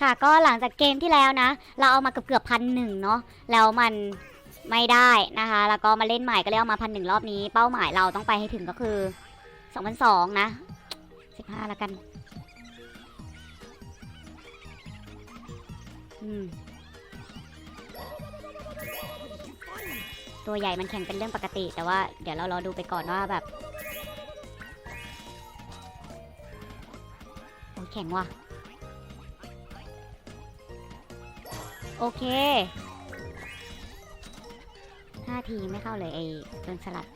ค่ะ ก็หลังจากเกมที่แล้วนะ เราเอามาเกือบเกือบพันหนึ่งเนาะแล้วมันไม่ได้นะคะ แล้วก็มาเล่นใหม่ก็เลยเอามาพันหนึ่งรอบนี้ เป้าหมายเราต้องไปให้ถึงก็คือสองพันสองนะสิบห้าแล้วกันอืมตัวใหญ่มันแข่งเป็นเรื่องปกติ แต่ว่าเดี๋ยวเรารอดูไปก่อนว่าแบบโอ้แข็งว่ะ โอเคห้าทีไม่เข้าเลยไอ้โดนสลัด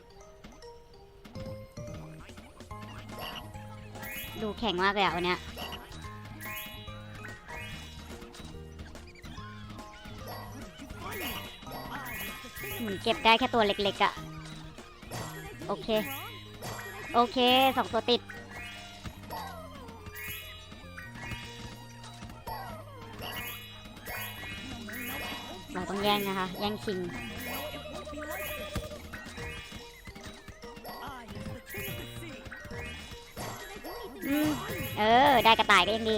ดูแข็งมากเลยอะวันเนี้ยเหมือนเก็บได้แค่ตัวเล็กๆอะโอเค โอเคสองตัวติด เราต้องแย่งนะคะ แย่งชิงอืมเออ ได้กระต่ายก็ยังดี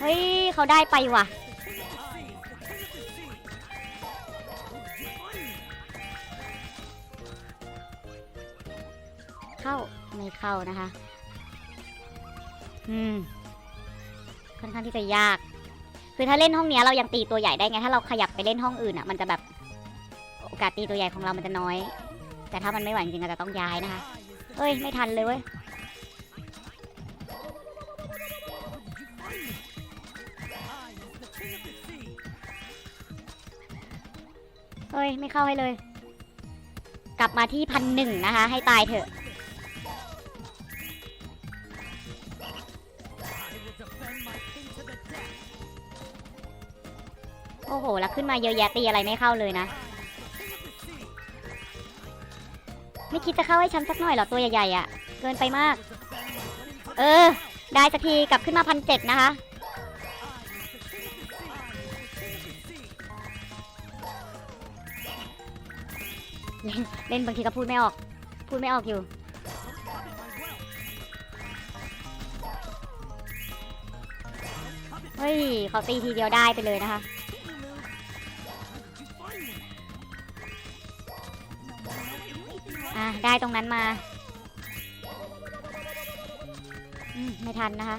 เฮ้ย เขาได้ไปว่ะ เข้า ไม่เข้านะคะ อืม ค่อนข้างที่จะยาก คือถ้าเล่นห้องเนี้ยเรายังตีตัวใหญ่ได้ไงถ้าเราขยับไปเล่นห้องอื่นอะ มันจะแบบโอกาสตีตัวใหญ่ของเรามันจะน้อย แต่ถ้ามันไม่ไหวจริงๆอาจจะต้องย้ายนะคะเฮ้ยไม่ทันเลยเว้ยเฮ้ยไม่เข้าให้เลย กลับมาที่พันหนึ่งนะคะ ให้ตายเถอะ โอ้โห แล้วขึ้นมาเยอะแยะตีอะไรไม่เข้าเลยนะ ไม่คิดจะเข้าให้ฉันสักหน่อยหรอตัวใหญ่ๆอะ่ะ เกินไปมาก เออ ได้สักทีกลับขึ้นมาพันเจ็ดนะคะ เล่นเล่นบางทีก็พูดไม่ออก พูดไม่ออกอยู่เฮ้ยเขาตีทีเดียวได้ไปเลยนะคะ อะได้ตรงนั้นมาอืมไม่ทันนะคะ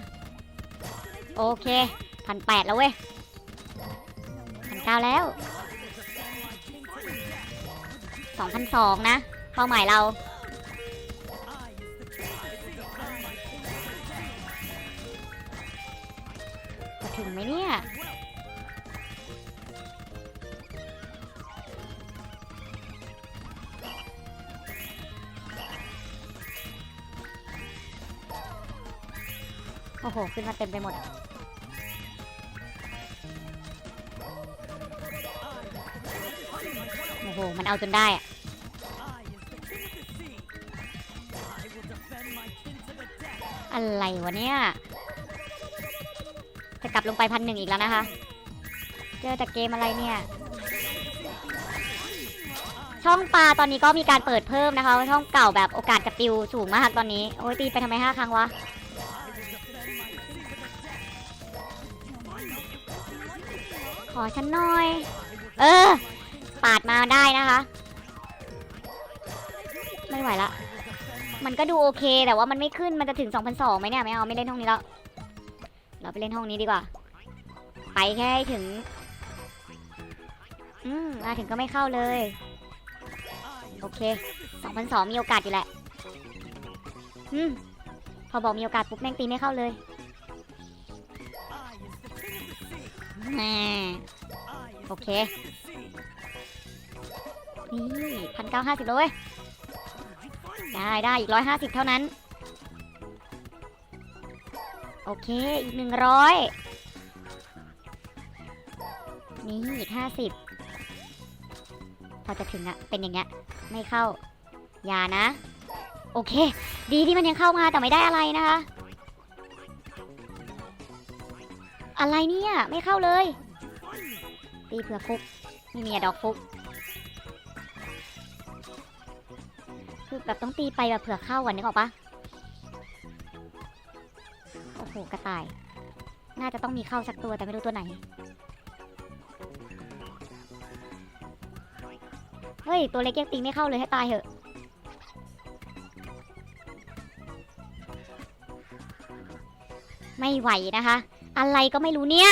โอเคพันแปดแล้วเว้ยพันเก้าแล้วสองพันสองนะเป้าหมายเราจะถึงไหมเนี่ย อ้โห ขึ้นมาเต็มไปหมด โอ้โห มันเอาจนได้อะอะไรวะเนี่ยจะกลับลงไปพันหนึ่งอีกแล้วนะคะ เจอแต่เกมอะไรเนี่ย ช่องปลาตอนนี้ก็มีการเปิดเพิ่มนะคะ ช่องเก่าแบบโอกาสกระติวสูงมากตอนนี้ โอ้ยตีไปทำไมห้าครั้งวะ อฉันหน่อย เออ ปาดมาได้นะคะ ไม่ไหวละ มันก็ดูโอเคแต่ว่ามันไม่ขึ้น มันจะถึง2,002ไหมเนี่ย ไม่เอา ไม่เล่นห้องนี้แล้ว เราไปเล่นห้องนี้ดีกว่า ไปแค่ถึง อืมมาถึงก็ไม่เข้าเลย โอเค2,002มีโอกาสอยู่แหละ อืม พอบอกมีโอกาสปุ๊บแม่งตีไม่เข้าเลย โอเค นี่พันเก้าห้าสิบเลย ได้ได้อีกร้อยห้าสิบเท่านั้น โอเค อีกหนึ่งร้อยนี่อีกห้าสิบพอจะถึงอะเป็นอย่างเงี้ย ไม่เข้า อย่านะ โอเค ดีที่มันยังเข้ามาแต่ไม่ได้อะไรนะคะ อะไรเนี่ยไม่เข้าเลย ตีเผื่อฟุกไม่มีอะดอกฟุกคือแบบต้องตีไปแบบเผื่อเข้าก่อนนึกออกปะโอ้โหกระต่าย น่าจะต้องมีเข้าสักตัวแต่ไม่รู้ตัวไหน เฮ้ย ตัวเล็กยังตีไม่เข้าเลยให้ตายเหอะไม่ไหวนะคะ อะไรก็ไม่รู้เนี่ย